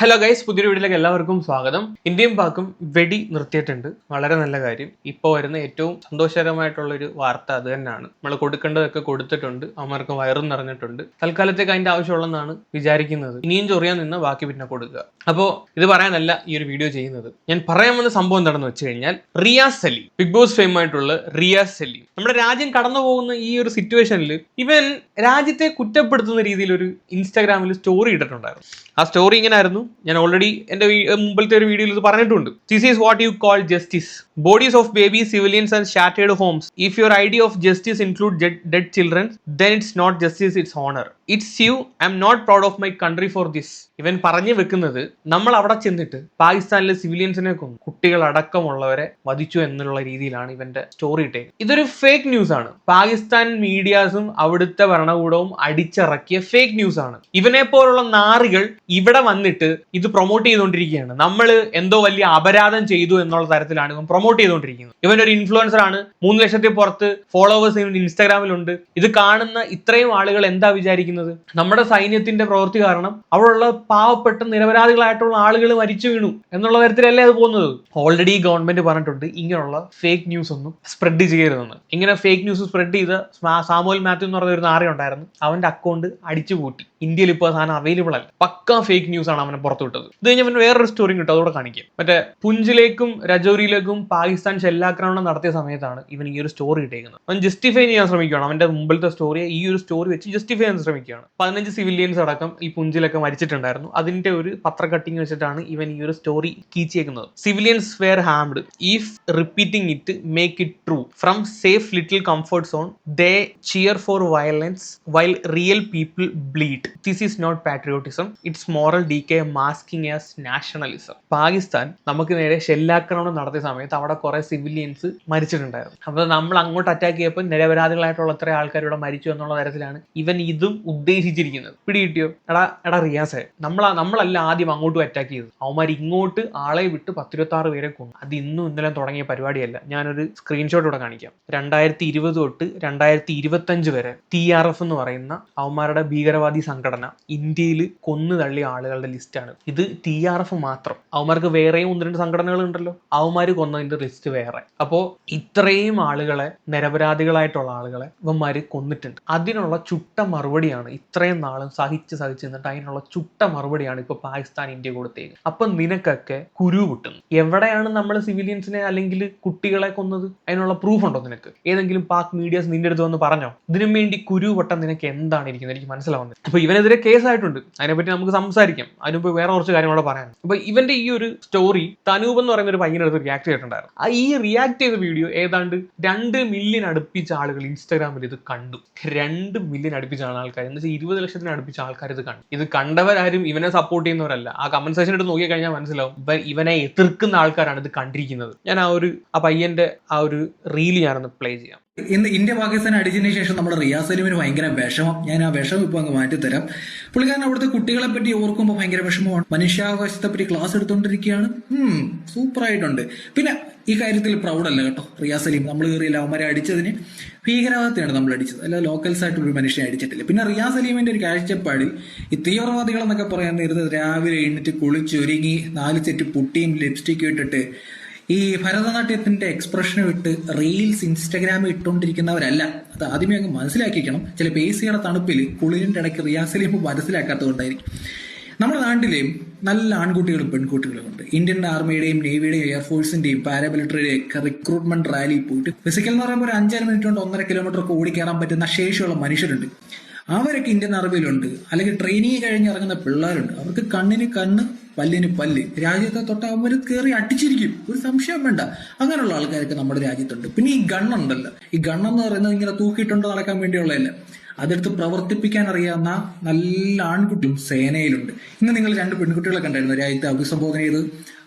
Hello guys പുതിയൊരു വീട്ടിലേക്ക് എല്ലാവർക്കും സ്വാഗതം. ഇന്ത്യയും പാക്കും വെടി നിർത്തിയിട്ടുണ്ട്. വളരെ നല്ല കാര്യം. ഇപ്പോൾ വരുന്ന ഏറ്റവും സന്തോഷകരമായിട്ടുള്ള ഒരു വാർത്ത അത് തന്നെയാണ്. നമ്മൾ കൊടുക്കേണ്ടതൊക്കെ കൊടുത്തിട്ടുണ്ട്. അവന്മാർക്ക് വയറും നിറഞ്ഞിട്ടുണ്ട്. തൽക്കാലത്തേക്ക് അതിന്റെ ആവശ്യമുള്ളതെന്നാണ് വിചാരിക്കുന്നത്. ഇനിയും ചൊറിയാൻ നിന്ന് ബാക്കി പിന്നെ കൊടുക്കുക. അപ്പോൾ ഇത് പറയാനല്ല ഈ ഒരു വീഡിയോ ചെയ്യുന്നത്. ഞാൻ പറയാൻ വന്ന സംഭവം എന്താണെന്ന് വെച്ച് കഴിഞ്ഞാൽ Riyas Saleem Bigg Boss fame ആയിട്ടുള്ള റിയാസ് സലീം. നമ്മുടെ രാജ്യം കടന്നു പോകുന്ന ഈ ഒരു സിറ്റുവേഷനിൽ ഇവൻ രാജ്യത്തെ കുറ്റപ്പെടുത്തുന്ന രീതിയിൽ ഒരു ഇൻസ്റ്റാഗ്രാമിൽ സ്റ്റോറി ഇട്ടിട്ടുണ്ടായിരുന്നു. ആ സ്റ്റോറി ഇങ്ങനെ ആയിരുന്നു. ഞാൻ ഓൾറെഡി എന്റെ വീ- മുമ്പിലത്തെ ഒരു വീഡിയോയിൽ ഇത് പറഞ്ഞിട്ടുണ്ട്. This is what you call justice bodies of baby civilians and shattered homes if your idea of justice include dead children then it's not justice it's honour it's you I'm not proud of my country for this ഇവൻ പറഞ്ഞു വെക്കുന്നത് നമ്മൾ അവിടെ ചെന്നിട്ട് പാകിസ്ഥാനിലെ സിവിലിയൻസിനെ കൊന്നു കുട്ടികൾ അടക്കമുള്ളവരെ വധിച്ചു എന്നുള്ള രീതിയിലാണ് ഇവന്റെ സ്റ്റോറി ഇട്ടേക്ക് ഇതൊരു ഫേക്ക് ന്യൂസ് ആണ്. പാകിസ്ഥാൻ മീഡിയാസും അവിടുത്തെ ഭരണകൂടവും അടിച്ചിറക്കിയ ഫേക്ക് ന്യൂസ് ആണ്. ഇവനെ പോലുള്ള നാറികൾ ഇവിടെ വന്നിട്ട് ഇത് പ്രൊമോട്ട് ചെയ്തുകൊണ്ടിരിക്കുകയാണ്. നമ്മൾ എന്തോ വലിയ അപരാധം ചെയ്തു എന്നുള്ള തരത്തിലാണ് ഇവൻ പ്രൊമോട്ട് ചെയ്തുകൊണ്ടിരിക്കുന്നത്. ഇവൻ ഒരു ഇൻഫ്ലുവൻസർ ആണ്. മൂന്ന് ലക്ഷത്തിൽ പുറത്ത് ഫോളോവേഴ്സ് ഇവൻ ഇൻസ്റ്റാഗ്രാമിലുണ്ട്. ഇത് കാണുന്ന ഇത്രയും ആളുകൾ എന്താ വിചാരിക്കുന്നത്? നമ്മുടെ സൈന്യത്തിന്റെ പ്രവൃത്തി കാരണം അവിടെയുള്ള പാവപ്പെട്ട നിരപരാധികളായിട്ടുള്ള ആളുകൾ മരിച്ചു വീണു എന്നുള്ള തരത്തിലല്ലേ അത് പോകുന്നത്? ഓൾറെഡി ഗവൺമെന്റ് പറഞ്ഞിട്ടുണ്ട് ഇങ്ങനെയുള്ള ഫേക്ക് ന്യൂസ് ഒന്നും സ്പ്രെഡ് ചെയ്യരുതെന്ന്. ഇങ്ങനെ ഫേക്ക് ന്യൂസ് സ്പ്രെഡ് ചെയ്ത സ്മാ- സാമുവൽ മാത്യു എന്ന് പറഞ്ഞ ഒരു നാറി ഉണ്ടായിരുന്നു. അവന്റെ അക്കൗണ്ട് അടിച്ചു പൂട്ടി. ഇന്ത്യയിൽ ഇപ്പോൾ സാധനം അവൈലബിൾ അല്ല. പക്ക ഫേക്ക് ന്യൂസ് ആണ് അവനെ പുറത്തു വിട്ടത്. ഇത് കഴിഞ്ഞ് അവൻ വേറൊരു സ്റ്റോറി കിട്ടും അതോടെ കാണിക്കാം. മറ്റേ പുഞ്ചിലേക്കും രജൌരിയിലേക്കും പാകിസ്ഥാൻ ഷെല്ലാക്രമണം നടത്തിയ സമയത്താണ് ഇവൻ ഈ ഒരു സ്റ്റോറി ഇട്ടേക്കുന്നത്. അവൻ ജസ്റ്റിഫൈ ചെയ്യാൻ ശ്രമിക്കുകയാണ് അവന്റെ മുമ്പിലത്തെ സ്റ്റോറിയെ ഈ ഒരു സ്റ്റോറി വെച്ച് ജസ്റ്റിഫൈ ചെയ്യാൻ ശ്രമിക്കുകയാണ് പതിനഞ്ച് സിവിലിയൻസ് അടക്കം ഈ പുഞ്ചിലൊക്കെ മരിച്ചിട്ടുണ്ടായിരുന്നു. അതിന്റെ ഒരു പത്ര കട്ടിങ് വെച്ചിട്ടാണ് ഇവൻ ഈ ഒരു story കീച്ചേക്കുന്നത് civilians were harmed if repeating it make it true from safe little comfort zone they cheer for violence while real people bleed this is not patriotism it's moral decay masking as nationalism Pakistan നമുക്ക് നേരെ ഷെല്ലാക്രമണം നടത്തിയ സമയത്ത് അവിടെ കുറെ civilians മരിച്ചിട്ടുണ്ടായിരുന്നു. അപ്പോൾ നമ്മൾ അങ്ങോട്ട് attack ചെയ്യപ്പോൾ നിരപരാധികളായിട്ടുള്ള എത്ര ആൾക്കാർ ഇവിടെ മരിച്ചു എന്നുള്ള തരത്തിലാണ് ഇവൻ ഇതും ഉദ്ദേശിച്ചിരിക്കുന്നത്. പിടി കിട്ടിയോ എടാ എടാ റിയാസെ നമ്മൾ നമ്മളല്ല ആദ്യം അങ്ങോട്ടും അറ്റാക്ക് ചെയ്തത്. അവന്മാർ ഇങ്ങോട്ട് ആളെ വിട്ട് പത്തിരുപത്തി ആറ് പേരെ കൊണ്ടു അത് ഇന്നും ഇന്നലെ തുടങ്ങിയ പരിപാടിയല്ല. ഞാനൊരു സ്ക്രീൻഷോട്ട് ഇവിടെ കാണിക്കാം. രണ്ടായിരത്തി ഇരുപത് തൊട്ട് രണ്ടായിരത്തി ഇരുപത്തഞ്ച് വരെ ടി ആർ എഫ് എന്ന് പറയുന്ന അവന്മാരുടെ ഭീകരവാദി സംഘടന ഇന്ത്യയിൽ കൊന്നു തള്ളിയ ആളുകളുടെ ലിസ്റ്റാണ് ഇത് ടി ആർ എഫ് മാത്രം. അവന്മാർക്ക് വേറെയും ഒന്ന് രണ്ട് സംഘടനകൾ ഉണ്ടല്ലോ. അവന്മാർ കൊന്നതിന്റെ ലിസ്റ്റ് വേറെ. അപ്പോൾ ഇത്രയും ആളുകളെ നിരപരാധികളായിട്ടുള്ള ആളുകളെ ഇവന്മാര് കൊന്നിട്ടുണ്ട്. അതിനുള്ള ചുട്ട മറുപടിയാണ് ഇത്രയും നാളും സഹിച്ച് സഹിച്ച് നിന്നിട്ട് അതിനുള്ള ചുട്ട മറുപടിയാണ് ഇപ്പൊ പാകിസ്ഥാൻ ഇന്ത്യ കൊടുത്തേക്ക് അപ്പൊ നിനക്കൊക്കെ കുരു പൊട്ടുന്നു. എവിടെയാണ് നമ്മൾ സിവിലിയൻസിനെ അല്ലെങ്കിൽ കുട്ടികളെ കൊന്നത്? അതിനുള്ള പ്രൂഫ് ഉണ്ടോ നിനക്ക്? ഏതെങ്കിലും പാക് മീഡിയസ് നിന്റെ അടുത്ത് വന്ന് പറഞ്ഞോ? ഇതിനും വേണ്ടി കുരു വട്ടം നിനക്ക് എന്താണ് ഇരിക്കുന്നത്? എനിക്ക് മനസ്സിലാവുന്നത് അപ്പൊ ഇവനെതിരെ കേസായിട്ടുണ്ട് അതിനെപ്പറ്റി നമുക്ക് സംസാരിക്കാം. അതിനുമ്പ് വേറെ കുറച്ച് കാര്യങ്ങളോട് പറയാൻ അപ്പൊ ഇവന്റെ ഈ ഒരു സ്റ്റോറി തനൂപ് എന്ന് പറയുന്ന ഒരു പയ്യനടുത്ത് റിയാക്ട് ചെയ്തിട്ടുണ്ടായിരുന്നു. ആ ഈ റിയാക്ട് ചെയ്ത വീഡിയോ ഏതാണ്ട് രണ്ട് മില്യൺ അടുപ്പിച്ച ആളുകൾ ഇൻസ്റ്റാഗ്രാമിൽ ഇത് കണ്ടു. രണ്ട് മില്യൺ അടുപ്പിച്ച ആൾക്കാർ എന്ന് വെച്ചാൽ ഇരുപത് ലക്ഷത്തിന് അടുപ്പിച്ച ആൾക്കാർ ഇത് കണ്ടു. ഇത് കണ്ടവരാരും ഇവനെ സപ്പോർട്ട് ചെയ്യുന്നവരല്ല. ആ കമന്റ് സെക്ഷൻ എടുത്ത് നോക്കിക്കഴിഞ്ഞാൽ മനസ്സിലാവും. ഇവൻ ഇവനെ എതിർക്കുന്ന ആൾക്കാരാണ് ഇത് കണ്ടിരിക്കുന്നത്. ഞാൻ ആ ഒരു ആ പയ്യന്റെ ആ ഒരു റീൽ ഞാനൊന്ന് പ്ലേ ചെയ്യാം. ഇന്ന് ഇന്ത്യ പാകിസ്ഥാൻ അടിച്ചതിന് ശേഷം നമ്മുടെ റിയാസ് സലീമിന് ഭയങ്കര വിഷമം. ഞാൻ ആ വിഷമം ഇപ്പൊ അങ്ങ് മാറ്റിത്തരാം. പുള്ളിക്കാരൻ അവിടുത്തെ കുട്ടികളെ പറ്റി ഓർക്കുമ്പോൾ ഭയങ്കര വിഷമമാണ്. മനുഷ്യാവകാശത്തെ പറ്റി ക്ലാസ് എടുത്തുകൊണ്ടിരിക്കുകയാണ് സൂപ്പർ ആയിട്ടുണ്ട്. പിന്നെ ഈ കാര്യത്തിൽ പ്രൗഡല്ല കേട്ടോ റിയാസ് സലീം. നമ്മൾ കയറിയില്ല അവന്മാരെ അടിച്ചതിന്? ഭീകരവാദത്തെയാണ് നമ്മൾ അടിച്ചത്. അല്ല ലോക്കൽസ് ആയിട്ട് ഒരു മനുഷ്യനെ അടിച്ചിട്ടില്ല. പിന്നെ റിയാസ് സലീമിന്റെ ഒരു കാഴ്ചപ്പാടിൽ ഈ തീവ്രവാദികൾ എന്നൊക്കെ പറയാൻ നേരത്തെ രാവിലെ എഴുന്നേറ്റ് കുളിച്ചൊരുങ്ങി നാല് സെറ്റ് പുട്ടിയും ലിപ്സ്റ്റിക്കും ഇട്ടിട്ട് ഈ ഭരതനാട്യത്തിന്റെ എക്സ്പ്രഷൻ വിട്ട് റീൽസ് ഇൻസ്റ്റഗ്രാമിൽ ഇട്ടുകൊണ്ടിരിക്കുന്നവരല്ല അത് ആദ്യമേ അങ്ങ് മനസ്സിലാക്കിക്കണം ചില പേസിയുടെ തണുപ്പിൽ കുളിരിന്റെ ഇടയ്ക്ക് റിയാസിലേക്ക് മനസ്സിലാക്കാത്തതുകൊണ്ടായിരിക്കും. നമ്മുടെ നാട്ടിലെയും നല്ല ആൺകുട്ടികളും പെൺകുട്ടികളും ഉണ്ട്. ഇന്ത്യൻ ആർമിയുടെയും നേവിയുടെയും എയർഫോഴ്സിന്റെയും പാരാമിലിറ്ററിയുടെയും ഒക്കെ റിക്രൂട്ട്മെന്റ് റാലി പോയിട്ട് ഫിസിക്കൽ എന്ന് പറയുമ്പോൾ ഒരു അഞ്ചര മിനിറ്റ് കൊണ്ട് ഒന്നര കിലോമീറ്റർ ഒക്കെ ഓടിക്കയറാൻ പറ്റുന്ന ശേഷിയുള്ള മനുഷ്യരുണ്ട്. അവരൊക്കെ ഇന്ത്യൻ ആർമിയിലുണ്ട് അല്ലെങ്കിൽ ട്രെയിനിങ് കഴിഞ്ഞ് ഇറങ്ങുന്ന പിള്ളേരുണ്ട്. അവർക്ക് കണ്ണിന് കണ്ണ് പല്ലിന് പല്ല്. രാജ്യത്തെ തൊട്ടാകുമ്പോൾ അവർ കയറി അടിച്ചിരിക്കും. ഒരു സംശയം വേണ്ട. അങ്ങനെയുള്ള ആൾക്കാരൊക്കെ നമ്മുടെ രാജ്യത്തുണ്ട്. പിന്നെ ഈ ഗണ്ണുണ്ടല്ലോ ഈ ഗണ്ണെന്ന് പറയുന്നത് ഇങ്ങനെ തൂക്കിയിട്ടുണ്ട് നടക്കാൻ വേണ്ടിയുള്ളതല്ല? അതെടുത്ത് പ്രവർത്തിപ്പിക്കാൻ അറിയാവുന്ന നല്ല ആൺകുട്ടിയും സേനയിലുണ്ട്. ഇന്ന് നിങ്ങൾ രണ്ട് പെൺകുട്ടികളെ കണ്ടായിരുന്നു. രാജ്യത്തെ അഭിസംബോധന ചെയ്ത്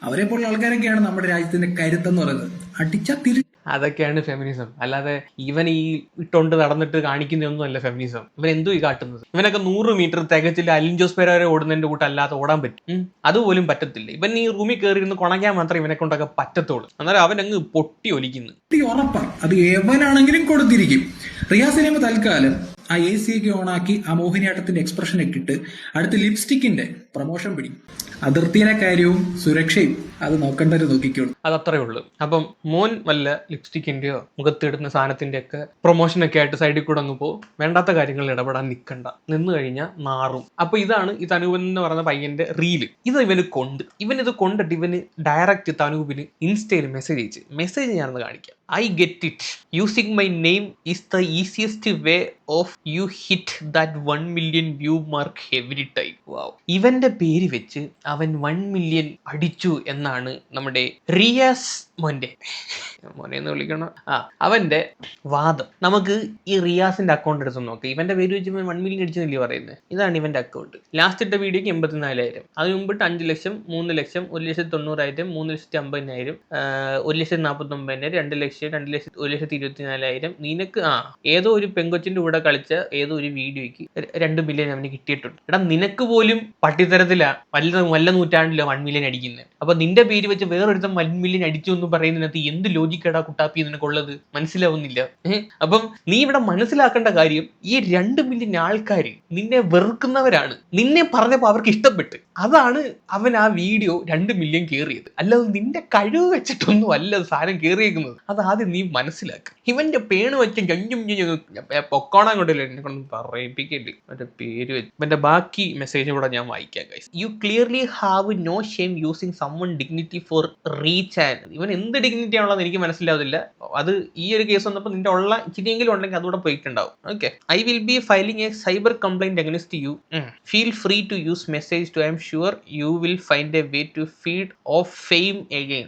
അവരെ പോലുള്ള ആൾക്കാരൊക്കെയാണ് നമ്മുടെ രാജ്യത്തിന്റെ കരുത്തെന്ന് പറയുന്നത്. അടിച്ചാൽ തിരി അതൊക്കെയാണ് ഫെമിനിസം അല്ലാതെ ഇവൻ ഈ ഇട്ടോണ്ട് നടന്നിട്ട് കാണിക്കുന്നതൊന്നും അല്ല ഫെമിനിസം ഇവൻ എന്തോ ഈ കാട്ടുന്നത്? ഇവനൊക്കെ നൂറ് മീറ്റർ തികച്ചില്ല അലിൻ ജോസ് പേര വരെ ഓടുന്നതിന്റെ കൂട്ടം അല്ലാതെ ഓടാൻ പറ്റും. അതുപോലും പറ്റത്തില്ല. ഇവൻ ഈ റൂമിൽ കയറി ഇരുന്ന് കുണങ്ങാൻ മാത്രമേ ഇവനെ കൊണ്ടൊക്കെ പറ്റത്തുള്ളൂ. അന്നേരം അവൻ അങ്ങ് പൊട്ടി ഒലിക്കുന്നു. അത് എവനാണെങ്കിലും കൊടുത്തിരിക്കും. റിയാസ് സിനിമ തൽക്കാലം ആ എ സി ഒക്കെ ഓണാക്കി ആ മോഹിനിയാട്ടത്തിന്റെ എക്സ്പ്രഷൻ ഒക്കെ ഇട്ട് അടുത്ത് ലിപ്സ്റ്റിക്കിന്റെ പ്രൊമോഷൻ പിടിക്കും. അതിർത്തിയിലെ കാര്യവും സുരക്ഷയും അത് നോക്കേണ്ടവര് നോക്കിക്കോളൂ. അത് അത്രേ ഉള്ളൂ. അപ്പം മോൻ വല്ല ലിപ്സ്റ്റിക്കിന്റെയോ മുഖത്തിടുന്ന സാധനത്തിന്റെ ഒക്കെ പ്രൊമോഷൻ ഒക്കെ ആയിട്ട് സൈഡിൽ കൂടെ അങ്ങ് പോകും. വേണ്ടാത്ത കാര്യങ്ങളിൽ ഇടപെടാൻ നിൽക്കണ്ട നിന്ന് കഴിഞ്ഞാൽ നാറും. അപ്പൊ ഇതാണ് ഈ തനൂപൻ എന്ന് പറയുന്ന പയ്യന്റെ റീൽ. ഇത് ഇവന് കൊണ്ട്. ഇവൻ ഇത് കൊണ്ടിട്ട് ഇവന് ഡയറക്റ്റ് തനൂപിന് ഇൻസ്റ്റയിൽ മെസ്സേജ് അയച്ച്. മെസ്സേജ് ഞാനൊന്ന് കാണിക്കാം. I get it using my name is the easiest way of you hit that one million view mark every time wow ഇവന്റെ പേര് വെച്ച് അവൻ വൺ മില്യൺ അടിച്ചു എന്നാണ് നമ്മുടെ റിയാസ് മോന്റെ മോനെ എന്ന് വിളിക്കണം. ആ അവന്റെ വാദം. നമുക്ക് ഈ റിയാസിന്റെ അക്കൗണ്ട് എടുത്ത് നോക്കാം. ഇവന്റെ പേര് വെച്ച് വൺ മില്യൺ അടിച്ചെന്നല്ലേ പറയുന്നത് ഇതാണ് ഇവന്റെ അക്കൗണ്ട് ലാസ്റ്റ് ഇട്ട വീഡിയോക്ക് എൺപത്തിനാലായിരം. അതിന് മുമ്പിട്ട് അഞ്ച് ലക്ഷം മൂന്ന് ലക്ഷം ഒരു ലക്ഷത്തി തൊണ്ണൂറായിരം മൂന്ന് ലക്ഷത്തി അമ്പതിനായിരം ഒരു ലക്ഷത്തി നാൽപ്പത്തി ഒമ്പതിനായിരം രണ്ട് ലക്ഷം രണ്ട് ലക്ഷത്തി ഒരു ലക്ഷത്തി ഇരുപത്തി നാലായിരം നിനക്ക് ആ ഏതോ ഒരു പെങ്കൊച്ചിന്റെ കൂടെ കളിച്ച ഏതോ ഒരു വീഡിയോയ്ക്ക് രണ്ട് മില്യൺ അവന് കിട്ടിയിട്ടുണ്ട്. എടാ നിനക്ക് പോലും പട്ടിത്തരത്തിലാ വല്ല വല്ല നൂറ്റാണ്ടിലോ വൺ മില്യൺ അടിക്കുന്നത് അപ്പൊ നിന്റെ പേര് വെച്ച് വേറൊരുത്തം വൺ മില്യൺ അടിച്ചു എന്ന് പറയുന്നതിനകത്ത് എന്ത് ലോജിക്കടാ കുട്ടാപ്പി നിനക്കുള്ളത്? മനസ്സിലാവുന്നില്ല. അപ്പം നീ ഇവിടെ മനസ്സിലാക്കേണ്ട കാര്യം ഈ രണ്ട് മില്യൺ ആൾക്കാർ നിന്നെ വെറുക്കുന്നവരാണ്. നിന്നെ പറഞ്ഞപ്പോൾ അവർക്ക് ഇഷ്ടപ്പെട്ട്. അതാണ് അവൻ ആ വീഡിയോ രണ്ട് മില്യൺ കേറിയത്. അല്ലാതെ നിന്റെ കഴിവ് വെച്ചിട്ടൊന്നും അല്ല സാധനം കയറിയേക്കുന്നത് അത് ആദ്യം നീ മനസ്സിലാക്കുക ഇവന്റെ പേണ് വെച്ച ഞഞ്ഞും പൊക്കോണം കൊണ്ടല്ലോ? എന്നെ കൊണ്ട് പറയിപ്പിക്കല്ലേ മറ്റേ പേര് വെച്ച്. ഇവന്റെ ബാക്കി മെസ്സേജ് കൂടെ ഞാൻ വായിക്കാം guys you clearly have no shame using summon dignity for reach and ഇവൻ എന്ത് ഡിഗ്നിറ്റി ആണുള്ളത് എനിക്ക് മനസ്സിലാവുന്നില്ല അത് ഈ ഒരു കേസ് വന്നപ്പോൾ നിന്റെ ഉള്ള ഇച്ചിരിയെങ്കിലും ഉണ്ടെങ്കിൽ അതുകൂടെ പോയിട്ടുണ്ടാവും. Okay I will be filing a cyber complaint against you feel free to use message to I'm sure you will find a way to feed off fame again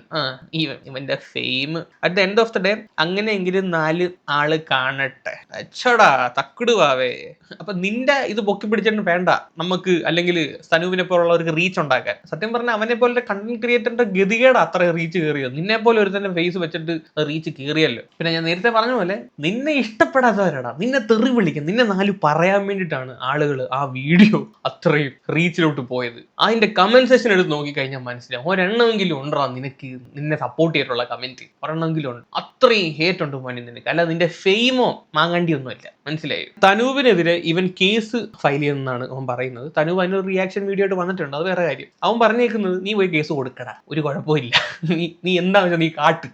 ഇവൻ ഇവന്റെ fame at the end of the day അങ്ങനെയെങ്കിലും നാല് ആൾ കാണട്ടെ. അച്ചടാ തക്കിടുവാവേ. അപ്പൊ നിന്റെ ഇത് പൊക്കി പിടിച്ചിട്ട് വേണ്ട. നമുക്ക് അല്ലെങ്കിൽ സനൂപിനെ പോലുള്ളവർക്ക് റീച്ച് ഉണ്ടാക്കാൻ. സത്യം പറഞ്ഞാൽ അവനെ പോലെ കണ്ടന്റ് ക്രിയേറ്ററിന്റെ ഗതികേട് അത്ര റീച്ച് കയറിയത്. നിന്നെ പോലെ ഒരു തന്നെ ഫേസ് വെച്ചിട്ട് റീച്ച് കയറിയല്ലോ. പിന്നെ ഞാൻ നേരത്തെ പറഞ്ഞ പോലെ നിന്നെ ഇഷ്ടപ്പെടാത്തവരടാ. നിന്നെ തെറി വിളിക്കും. നിന്നെ നാല് പറയാൻ വേണ്ടിയിട്ടാണ് ആളുകൾ ആ വീഡിയോ അത്രയും റീച്ചിലോട്ട് പോയത്. അതിന്റെ കമന്റ് സെക്ഷൻ എടുത്ത് നോക്കിക്കഴിഞ്ഞാൽ മനസ്സിലാവും. ഒരെണ്ണമെങ്കിലും ഉണ്ടോ നിനക്ക് നിന്നെ സപ്പോർട്ട് ചെയ്തിട്ടുള്ള കമന്റ് ഒരെണ്ണമെങ്കിലും ഉണ്ട്. അത്രയും ഹേറ്റ് ഉണ്ട് മോനെ നിനക്ക്. അല്ല നിന്റെ ഫെയിമോ മാങ്ങാണ്ടി ഒന്നുമല്ല മനസ്സിലായി. തനുവിനെതിരെ ഇവൻ കേസ് ഫയൽ ചെയ്യുന്നതാണ് അവൻ പറയുന്നത്. തനു അതിനൊരു റിയാക്ഷൻ വീഡിയോ ആയിട്ട് വന്നിട്ടുണ്ട്. അത് വേറെ കാര്യം. അവൻ പറഞ്ഞേക്കുന്നത് നീ പോയി കേസ് കൊടുക്കടാ. ഒരു കുഴപ്പമില്ല. നീ നീ എന്താണെന്ന് നീ കാട്ട്.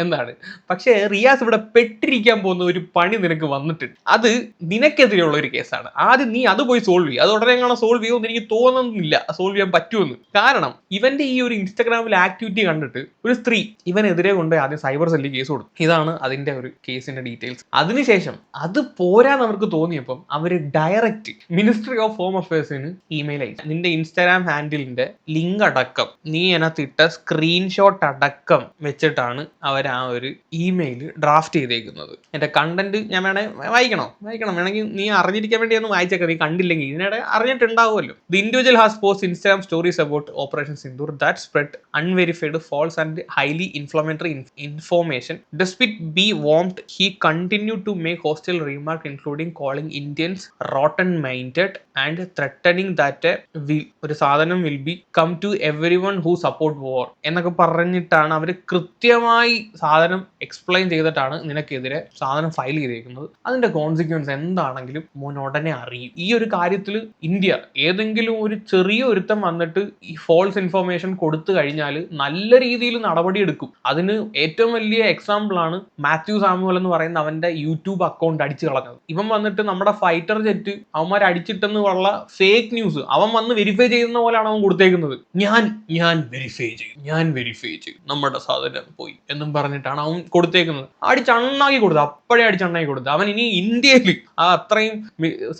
എന്താണ് പക്ഷേ റിയാസ് ഇവിടെ പെട്ടിരിക്കാൻ പോകുന്ന ഒരു പണി നിനക്ക് വന്നിട്ടുണ്ട്. അത് നിനക്കെതിരെയുള്ള ഒരു കേസാണ്. ആദ്യം നീ അത് പോയി സോൾവ് ചെയ്യും. അത് ഉടനെ കാണാൻ സോൾവ് ചെയ്യുമെന്ന് എനിക്ക് തോന്നുന്നില്ല. സോൾവ് ചെയ്യാൻ പറ്റുമെന്ന്. കാരണം ഇവന്റെ ഈ ഒരു ഇൻസ്റ്റാഗ്രാമിൽ ആക്ടിവിറ്റി കണ്ടിട്ട് ഒരു സ്ത്രീ ഇവനെതിരെ കൊണ്ട് ആദ്യം സൈബർ സെല്ലിൽ കേസ് കൊടുത്തു. ഇതാണ് അതിന്റെ ഒരു കേസിന്റെ ഡീറ്റെയിൽസ് അതിനുശേഷം അത് പോരാന്ന് അവർക്ക് തോന്നിയപ്പം അവർ ഡയറക്റ്റ് മിനിസ്ട്രി ഓഫ് ഹോം അഫയേഴ്സിന് ഇമെയിൽ അയച്ചു. നിന്റെ ഇൻസ്റ്റാഗ്രാം ഹാൻഡിലിന്റെ ലിങ്ക് അടക്കം നീ എന്നിട്ട് സ്ക്രീൻഷോട്ട് അടക്കം വെച്ചിട്ടാണ് അവർ ആ ഒരു ഇമെയിൽ ഡ്രാഫ്റ്റ് ചെയ്തേക്കുന്നത്. എന്റെ കണ്ടന്റ് ഞാൻ വേണേ വായിക്കണോ? വായിക്കണം. വേണമെങ്കിൽ നീ അറിഞ്ഞിരിക്കാൻ വേണ്ടി ഒന്ന് വായിച്ചേക്കാം. നീ കണ്ടില്ലെങ്കിൽ ഇതിനിടെ അറിഞ്ഞിട്ടുണ്ടാവുമല്ലോ. The individual has post Instagram stories about operation Sindoor that spread unverified false and highly inflammatory information despite be warned he continue to make hostile remark including calling Indians rotten-minded and threatening that will ഒരു സാധനം will be come to every one who support war എന്നൊക്കെ പറഞ്ഞിട്ടാണ് അവർ കൃത്യമായി സാധനം explain ചെയ്തിട്ടാണ് നിനക്കെതിരെ സാധനം file ചെയ്തേക്കുന്നത്. അതിന്റെ കോൺസിക്വൻസ് എന്താണെങ്കിലും മോൻ ഉടനെ അറിയും. ഈ ഒരു കാര്യത്തിൽ ഇന്ത്യ ഏതെങ്കിലും ഒരു ചെറിയ ഒരുത്തം വന്നിട്ട് ഈ ഫോൾസ് ഇൻഫർമേഷൻ കൊടുത്തു കഴിഞ്ഞാൽ നല്ല രീതിയിൽ നടപടി എടുക്കും. അതിന് ഏറ്റവും വലിയ എക്സാമ്പിൾ ആണ് മാത്യു സാമുവൽ എന്ന് പറയുന്ന അവന്റെ യൂട്യൂബ് അക്കൗണ്ട് അടിച്ചു കളഞ്ഞത്. ഇവൻ വന്നിട്ട് നമ്മുടെ ഫൈറ്റർ ജെറ്റ് അവന്മാർ അടിച്ചിട്ടെന്ന് ഉള്ള ഫേക്ക് ന്യൂസ് അവൻ വന്ന് വെരിഫൈ ചെയ്യുന്ന പോലെയാണ് അവൻ കൊടുത്തേക്കുന്നത്. ഞാൻ ഞാൻ വെരിഫൈ ചെയ്യും ഞാൻ വെരിഫൈ ചെയ്യും നമ്മുടെ സാധനം പോയി എന്നും പറഞ്ഞിട്ടാണ് അവൻ കൊടുത്തേക്കുന്നത്. അടിച്ചണ്ണാക്കി കൊടുത്തു. അപ്പോഴേ അടിച്ചണ്ണാക്കി കൊടുത്തു. അവൻ ഇനി ഇന്ത്യയിൽ ആ അത്രയും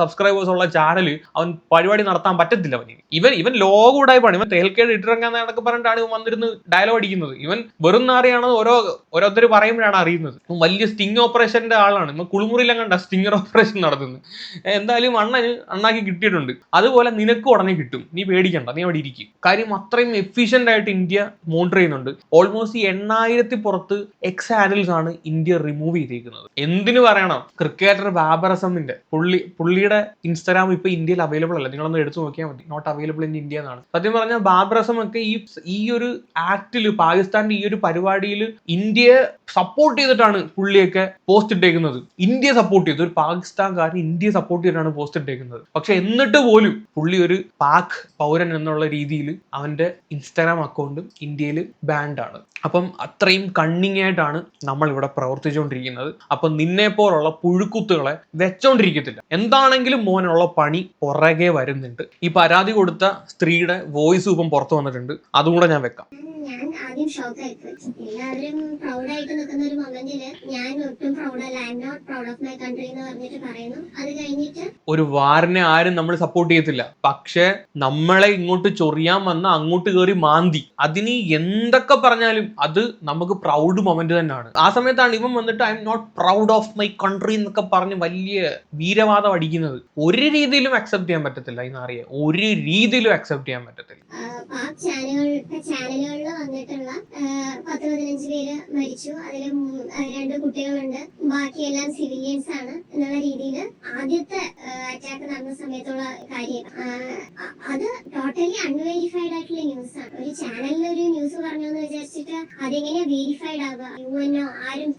സബ്സ്ക്രൈബേഴ്സ് ഉള്ള ചാനൽ അവൻ പരിപാടി നടത്താൻ പറ്റത്തില്ല അവൻ ഇവൻ ഇവൻ ലോകൂടായി ഉടായ്പാണ് ഇവൻ തേൽക്കേട് ഇട്ടിറങ്ങാന്നൊക്കെ പറഞ്ഞിട്ടാണ് ഇവൻ വന്നിരുന്ന് ഡയലോഗ് അടിക്കുന്നത്. ഇവൻ വെറും നാറിയാണെന്ന് ഓരോ ഓരോരുത്തർ പറയുമ്പോഴാണ് അറിയുന്നത്. വലിയ സ്റ്റിങ് ഓപ്പറേഷന്റെ ആളാണ്. ഇവൻ കുളിമുറിയിലും കണ്ട സ്റ്റിങ്ങർ ഓപ്പറേഷൻ നടത്തുന്നത് എന്തായാലും അണ്ണന് അണ്ണാക്കി കിട്ടിയിട്ടുണ്ട്. അതുപോലെ നിനക്ക് ഉടനെ കിട്ടും. നീ പേടിക്കണ്ട. നീ അവിടെ ഇരിക്കും. കാര്യം അത്രയും എഫിഷ്യന്റ് ആയിട്ട് ഇന്ത്യ മോണിറ്റർ ചെയ്യുന്നുണ്ട്. ഓൾമോസ്റ്റ് എണ്ണായിരത്തി പുറത്ത് എക്സ് ഹാൻഡിൽസ് ആണ് ഇന്ത്യ റിമൂവ് ചെയ്തിരിക്കുന്നത് എന്തിനു പറയണം? ക്രിക്കറ്റർ ബാബറസമിന്റെ പുള്ളി പുള്ളിയുടെ ഇൻസ്റ്റാഗ്രാം ഇപ്പൊ ഇന്ത്യയിൽ അവൈലബിൾ അല്ല. നിങ്ങളൊന്ന് എടുത്തു നോക്കിയാൽ മതി. നോട്ട് അവൈലബിൾ ഇൻ ഇന്ത്യ എന്നാണ്. സത്യം പറഞ്ഞാൽ ബാബറസം ഒക്കെ ഈ ഈ ഒരു ആക്ടിൽ പാകിസ്ഥാന്റെ ഈ ഒരു പരിപാടിയിൽ ഇന്ത്യയെ സപ്പോർട്ട് ചെയ്തിട്ടാണ് പുള്ളിയൊക്കെ പോസ്റ്റ് ഇട്ടേക്കുന്നത്. ഇന്ത്യയെ സപ്പോർട്ട് ചെയ്തു. ഒരു പാകിസ്ഥാൻകാരൻ ഇന്ത്യയെ സപ്പോർട്ട് ചെയ്തിട്ടാണ് പോസ്റ്റ് ഇട്ടേക്കുന്നത്. പക്ഷെ എന്നിട്ട് പോലും പുള്ളി ഒരു പാക് പൗരൻ എന്നുള്ള രീതിയിൽ അവന്റെ ഇൻസ്റ്റാഗ്രാം അക്കൗണ്ടും ഇന്ത്യയിൽ ബാൻഡ് ആണ്. അപ്പം അത്രയും കണ്ണിങ് ആയിട്ടാണ് നമ്മൾ ഇവിടെ പ്രവർത്തിച്ചുകൊണ്ടിരിക്കുന്നത്. അപ്പം നിന്നെ പോലുള്ള പുഴുക്കുത്തുകളെ വെച്ചോണ്ടിരിക്കത്തില്ല. എന്താണെങ്കിലും മോനുള്ള പണി പുറകെ വരുന്നുണ്ട്. ഈ പരാതി കൊടുത്ത സ്ത്രീയുടെ വോയിസ് ഇപ്പം പുറത്തു വന്നിട്ടുണ്ട്. അതും കൂടെ ഞാൻ വെക്കാം. ഞാൻ ആദ്യം ഷോക്ക് ആയിപ്പോയി. എല്ലാവരും പ്രൗഡായിട്ട് നിൽക്കുന്ന ഒരു മൊമെന്റിൽ ഞാൻ ഒട്ടും പ്രൗഡ് അല്ല. I'm not proud of my country എന്ന് പറഞ്ഞിട്ട് പറയുന്നു. അത് കഴിഞ്ഞിട്ട് ഒരു വാറിനെ ആരും നമ്മൾ സപ്പോർട്ട് ചെയ്യത്തില്ല. പക്ഷെ നമ്മളെ ഇങ്ങോട്ട് ചൊറിയാൻ വന്ന അങ്ങോട്ട് കയറി മാന്തി. അതിന് എന്തൊക്കെ പറഞ്ഞാലും അത് നമുക്ക് പ്രൗഡ് മൊമെന്റ് തന്നെയാണ്. ആ സമയത്താണ് ഇവൻ വന്നിട്ട് I'm not proud of my country എന്നൊക്കെ പറഞ്ഞ് വലിയ വീരവാദം അടിക്കുന്നത്. ഒരു രീതിയിലും അക്സെപ്റ്റ് ചെയ്യാൻ പറ്റത്തില്ല. ഇന്നറിയാം ഒരു രീതിയിലും അക്സെപ്റ്റ് ചെയ്യാൻ പറ്റത്തില്ല. പാക് ചാനലുകളിൽ വന്നിട്ടുള്ള പത്ത് പതിനഞ്ച് പേര് മരിച്ചു. അതിൽ രണ്ട് കുട്ടികളുണ്ട്. ബാക്കിയെല്ലാം സിവിലിയൻസ് ആണ് എന്നുള്ള രീതിയിൽ ആദ്യത്തെ അറ്റാക്ക് നടന്ന സമയത്തുള്ള കാര്യം. അത് ടോട്ടലി അൺവെരിഫൈഡ് ആയിട്ടുള്ള ന്യൂസ് ആണ്. ഒരു ചാനലിൽ ഒരു ന്യൂസ് പറഞ്ഞു എന്ന് വിചാരിച്ചിട്ട് അതെങ്ങനെയാ വെരിഫൈഡ് ആവുക? യുഎൻഒ ആരും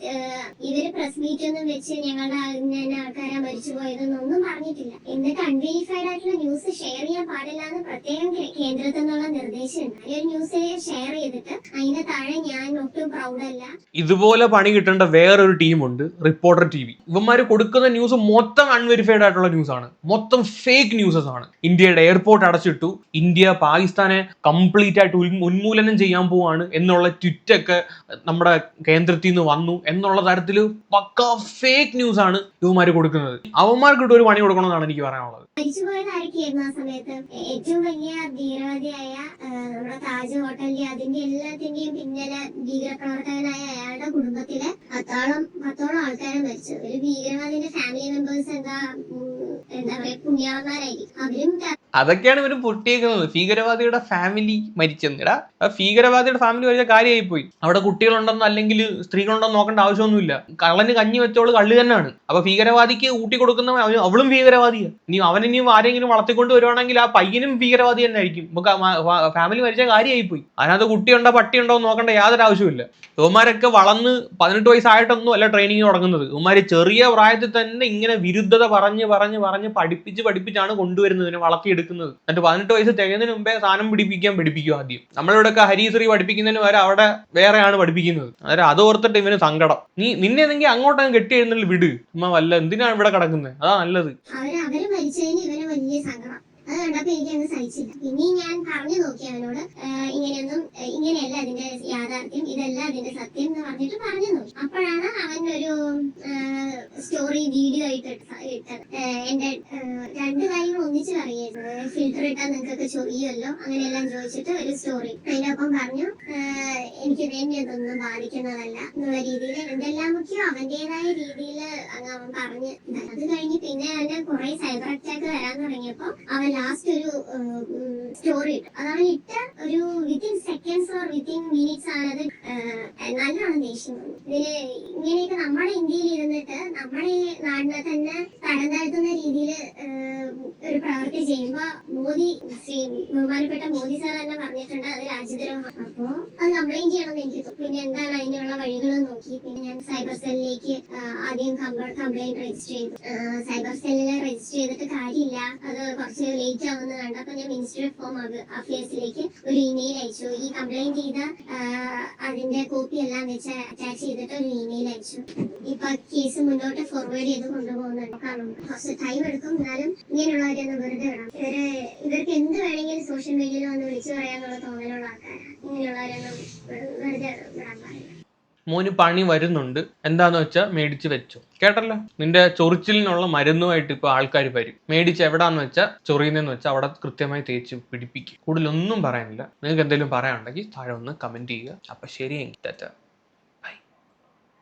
ഇവർ പ്രസ് മീറ്റ് ഒന്നും വെച്ച് ഞങ്ങളുടെ ഇന്ന ആൾക്കാരാ മരിച്ചു പോയതെന്നൊന്നും പറഞ്ഞിട്ടില്ല. എന്നിട്ട് അൺവെരിഫൈഡ് ആയിട്ടുള്ള ന്യൂസ് ഷെയർ ചെയ്യാൻ പാടില്ല എന്ന് പ്രത്യേകം കേന്ദ്രത്തിൽ നിന്നുള്ള നിർദ്ദേശം ഉണ്ട്. ഒരു ന്യൂസ് ഷെയർ ചെയ്തിട്ട് അതിന്റെ താഴെ ഞാൻ ഒട്ടും പ്രൗഡ് അല്ല. ഇതുപോലെ പണി കിട്ടേണ്ട വേറൊരു ടീമുണ്ട് റിപ്പോർട്ടർ ടി വി ഇവന്മാർ കൊടുക്കുന്ന ന്യൂസ് മൊത്തം അൺവെരിഫൈഡ് ആയിട്ടുള്ള ന്യൂസ് ആണ്. മൊത്തം ഫേക്ക് ന്യൂസസ് ആണ്. ഇന്ത്യയുടെ എയർപോർട്ട് അടച്ചിട്ടു. ഇന്ത്യ പാകിസ്ഥാനെ കംപ്ലീറ്റ് ആയിട്ട് ഉന്മൂലനം ചെയ്യാൻ പോവാണ് എന്നുള്ള ട്വിറ്റ് ഒക്കെ നമ്മുടെ കേന്ദ്രത്തിൽ നിന്ന് വന്നു. എന്നുള്ള തരത്തിൽ പക്ക ഫേക്ക് ന്യൂസ് ആണ് ഇവന്മാർ കൊടുക്കുന്നത്. അവന്മാർക്ക് ഒരു പണി കൊടുക്കണമെന്നാണ് എനിക്ക് പറയാനുള്ളത്. മരിച്ചുപോയത് ആരൊക്കെയായിരുന്നു ആ സമയത്ത്? ഏറ്റവും വലിയ ധീരവാദിയായ നമ്മുടെ താജ് ഹോട്ടലിന്റെ അതിന്റെ എല്ലാത്തിന്റെയും പിന്നിലെ ഭീകരപ്രവർത്തകനായ അയാളുടെ കുടുംബത്തിലെ പത്തോളം പത്തോളം ആൾക്കാരെ മരിച്ചു. ഒരു ഭീകരവാദിന്റെ ഫാമിലി മെമ്പേഴ്സ് എന്താ എന്താ പറയാ പുണ്യാളന്മാരായിരിക്കും. അവരും അതൊക്കെയാണ് ഇവർ പൊട്ടിയേക്കുന്നത്. ഭീകരവാദിയുടെ ഫാമിലി മരിച്ചെന്നിടാ. ഭീകരവാദിയുടെ ഫാമിലി മരിച്ച കാര്യമായി പോയി അവിടെ കുട്ടികളുണ്ടെന്നോ അല്ലെങ്കിൽ സ്ത്രീകളുണ്ടെന്നോ നോക്കേണ്ട ആവശ്യമൊന്നുമില്ല. കള്ളന് കഞ്ഞി വെച്ചോൾ കള്ളു തന്നെയാണ്. അപ്പൊ ഭീകരവാദിക്ക് ഊട്ടി കൊടുക്കുന്ന അവളും ഭീകരവാദിയാണ് ഇനി അവൻ ഇനിയും ആരെങ്കിലും വളർത്തിക്കൊണ്ട് വരുവാണെങ്കിൽ ആ പയ്യനും ഭീകരവാദി തന്നെ ആയിരിക്കും ഫാമിലി മരിച്ച കാര്യമായി പോയി അതിനകത്ത് കുട്ടിയുണ്ടോ പട്ടിയുണ്ടോ നോക്കേണ്ട യാതൊരു ആവശ്യമില്ല ഇവന്മാരൊക്കെ വളർന്ന് പതിനെട്ട് വയസ്സായിട്ടൊന്നും അല്ല ട്രെയിനിങ് തുടങ്ങുന്നത്. ഇവന്മാര് ചെറിയ പ്രായത്തിൽ തന്നെ ഇങ്ങനെ വിരുദ്ധത പറഞ്ഞ് പറഞ്ഞ് പറഞ്ഞ് പഠിപ്പിച്ച് പഠിപ്പിച്ചാണ് കൊണ്ടുവരുന്നത്. വളർത്തിയെടുക്കുന്നത്. എന്നിട്ട് പതിനെട്ട് വയസ്സ് തികയുന്നതിന് മുമ്പേ സാധനം പിടിപ്പിക്കാൻ പഠിപ്പിക്കും ആദ്യം. നമ്മളിവിടെയൊക്കെ ഹരീശ്രീ പഠിപ്പിക്കുന്നതിന് വരെ അവിടെ വേറെയാണ് പഠിപ്പിക്കുന്നത്. അതായത് അത് ഓർത്തിട്ട് ഇവന് സങ്കടം. നീ നിന്നെ എന്തെങ്കിലും അങ്ങോട്ട് അങ്ങ് കെട്ടി എഴുന്നള്ളി വിട്. ഉമ്മ വല്ല എന്തിനാണ് ഇവിടെ കിടക്കുന്നത് അതാ നല്ലത്. അവർ അവർ മരിച്ചതിന് വലിയ സങ്കടം. അത് കണ്ടപ്പോ എനിക്ക് അങ്ങ് സഹിച്ചില്ല. പിന്നെ ഞാൻ പറഞ്ഞു നോക്കി അവനോട് ഇങ്ങനെയൊന്നും ഇങ്ങനെയല്ല അതിന്റെ യാഥാർത്ഥ്യം ഇതല്ല അതിന്റെ സത്യം എന്ന് പറഞ്ഞിട്ട് പറഞ്ഞു നോക്കി. അപ്പോഴാണ് അവൻ ഒരു സ്റ്റോറി വീഡിയോ ആയിട്ട് ഇട്ട- ഇട്ടത്. എന്റെ രണ്ടു കാര്യങ്ങൾ ഒന്നിച്ച് പറയുന്നത് ഫിൽറ്റർ ഇട്ടാൽ നിങ്ങൾക്കൊക്കെ ചൊറിയുമല്ലോ അങ്ങനെയെല്ലാം ചോദിച്ചിട്ട് ഒരു സ്റ്റോറി അതിന്റെ ഒപ്പം പറഞ്ഞു എനിക്ക് തന്നെ ഇതൊന്നും ബാധിക്കുന്നതല്ല എന്നുള്ള രീതിയിൽ മുഖ്യം അവന്റേതായ രീതിയിൽ അങ്ങ് അവൻ പറഞ്ഞ്. അത് കഴിഞ്ഞ് പിന്നെ അവന് കുറെ സൈബർ അറ്റാക്ക് വരാൻ തുടങ്ങിയപ്പോ അവൻ ലാസ്റ്റ് ഒരു സ്റ്റോറി ഇട്ടു. അതാണ് ഇട്ട ഒരു within seconds or within minutes ആണ് അത് നല്ലോണം ദേഷ്യം ഇതിൽ ഇങ്ങനെയൊക്കെ നമ്മുടെ ഇന്ത്യയിൽ ഇരുന്നിട്ട് നമ്മുടെ നാടിനെ തന്നെ തരം താഴ്ത്തുന്ന രീതിയിൽ ഒരു പ്രവൃത്തി ചെയ്യുമ്പോ മോദി ശ്രീ ബഹുമാനപ്പെട്ട മോദി സാർ തന്നെ പറഞ്ഞിട്ടുണ്ട് അത് രാജ്യദ്രോഹം. അപ്പോ അത് കംപ്ലൈന്റ് ചെയ്യണമെന്ന് എനിക്ക് തോന്നുന്നു. പിന്നെ എന്താണ് അതിനുള്ള വഴികൾ നോക്കി. പിന്നെ ഞാൻ സൈബർ സെല്ലിലേക്ക് ആദ്യം കംപ്ലൈന്റ് രജിസ്റ്റർ ചെയ്തു. സൈബർ സെല്ലിൽ രജിസ്റ്റർ ചെയ്തിട്ട് കാര്യമില്ല. അത് കുറച്ച് ലേറ്റ് ആവുന്ന കണ്ടപ്പോൾ ഞാൻ മിനിസ്റ്റർ ഓഫ് ഹോം അഫയേഴ്സിലേക്ക് ഒരു ഇമെയിൽ അയച്ചു. ഈ കംപ്ലൈന്റ് ചെയ്ത അതിന്റെ കോപ്പി എല്ലാം വെച്ച് അറ്റാച്ച് ചെയ്തിട്ട് ഒരു ഇമെയിൽ അയച്ചു. ഇപ്പൊ കേസ് മുന്നോട്ട് ഫോർവേഡ് ചെയ്ത് കൊണ്ടുപോകുന്നുണ്ട്. കാരണം കുറച്ച് ടൈം എടുക്കും. എന്നാലും ഇങ്ങനെയുള്ളവരെയൊന്ന് വെറുതെ വിടാം. ഇവർ ഇവർക്ക് എന്ത് വേണമെങ്കിലും സോഷ്യൽ മീഡിയയിൽ വന്ന് വിളിച്ചു പറയാനുള്ള തോന്നലുള്ള ആൾക്കാരാണ് ഇങ്ങനെയുള്ളവരൊന്നും വെറുതെ വിടാൻ പാടില്ല. മോന് പണി വരുന്നുണ്ട്. എന്താന്ന് വെച്ചാൽ മേടിച്ച് വെച്ചു. കേട്ടല്ലോ? നിന്റെ ചൊറിച്ചിലിനുള്ള മരുന്നുമായിട്ട് ഇപ്പൊ ആൾക്കാർ വരും. മേടിച്ച് എവിടാന്ന് വെച്ചാൽ ചൊറിയുന്നതെന്ന് വെച്ചാൽ അവിടെ കൃത്യമായി തേച്ച് പിടിപ്പിക്കും. കൂടുതലൊന്നും പറയാനില്ല. നിങ്ങൾക്ക് എന്തെങ്കിലും പറയാനുണ്ടെങ്കിൽ താഴെ ഒന്ന് കമന്റ് ചെയ്യുക. അപ്പൊ ശരി ടാറ്റ.